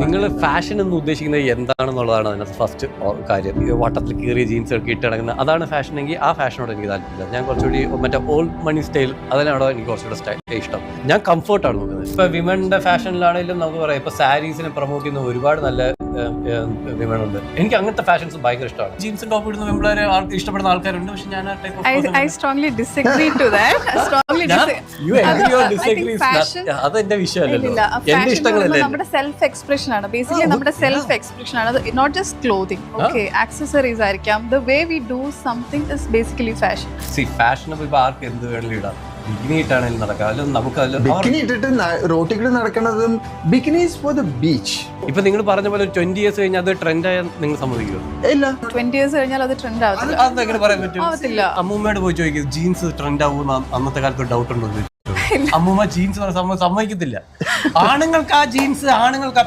നിങ്ങൾ ഫാഷൻ എന്ന് ഉദ്ദേശിക്കുന്നത് എന്താണെന്നുള്ളതാണ് അതിനകത്ത് ഫസ്റ്റ് കാര്യം. വട്ടത്തിൽ കീറിയ ജീൻസ് ഒക്കെ ഇട്ട് കിടക്കുന്ന അതാണ് ഫാഷൻ എങ്കിൽ ആ ഫാഷനോട് എനിക്ക് താല്പര്യമില്ല. ഞാൻ കുറച്ചുകൂടി മറ്റേ ഓൾഡ് മണി സ്റ്റൈൽ അതിനാണോ എനിക്ക് കുറച്ചുകൂടെ സ്റ്റൈൽ ഇഷ്ടം. ഞാൻ കംഫർട്ടാണ് നോക്കുന്നത്. ഇപ്പൊ വിമന്റെ ഫാഷനിലാണെങ്കിലും നമുക്ക് പറയാം. ഇപ്പൊ സാരീസിനെ പ്രൊമോട്ട് ചെയ്യുന്ന ഒരുപാട് നല്ല വിമൺ ഉണ്ട് എനിക്ക് അങ്ങനത്തെ ഫാഷൻസ് ഭയങ്കര ഇഷ്ടമാണ്. ജീൻസും ടോപ്പ് ഇടുന്ന വിമ്പിളരെ ഇഷ്ടപ്പെടുന്ന ആൾക്കാരുണ്ട്. പക്ഷെ ഞാൻ ആ disagree is fashion- not- അത് എന്റെ വിഷയമല്ലല്ലോ. ഇല്ലില്ല. എന്റെ ഇഷ്ടങ്ങളല്ലേ നമ്മുടെ സെൽഫ് എക്സ്പ്രഷൻ ആണ് ബേസിക്കലി നമ്മുടെ. സെൽഫ് എക്സ്പ്രഷൻ ആണ്. Not just clothing okay accessories ആയിരിക്കാം. The way we do something is basically fashion C fashionable ഇപ്പൊ ആർക്ക് എന്ത് വേണമെങ്കിലും ഇടാം. ബിഗിനി ഇട്ടാണെങ്കിലും നടക്കാം നമുക്ക് അതിൽ ബിക്കിനി ഇട്ടിട്ട് റോട്ടിൽ കൂടെ നടക്കുന്നതും ബിക്കിനീസ് ഫോർ ദ ബീച്ച് ഇപ്പൊ നിങ്ങൾ പറഞ്ഞ പോലെ ട്വന്റി ഇയേഴ്സ് കഴിഞ്ഞാൽ അത് ട്രെൻഡായ നിങ്ങൾ സമ്മതിക്കുമോ ഇല്ല. ട്വന്റി ഇയേഴ്സ് കഴിഞ്ഞാൽ അത് ട്രെൻഡ് ആവത്തില്ല. അതെങ്ങനെ പറയാൻ പറ്റും? ആവത്തില്ല. അമ്മൂമ്മയോട് പോയി ചോദിക്കും ജീൻസ് ട്രെൻഡ് ആവുമെന്ന് അന്നത്തെ കാലത്ത് ഡൗട്ട് ഉണ്ടോ? എന്ന് ചോദിച്ചു. അമ്മൂമ്മ ജീൻസ് സമ്മതിക്കത്തില്ല. ആണുങ്ങൾക്ക് ആ ജീൻസ് ആണുങ്ങൾക്ക് ആ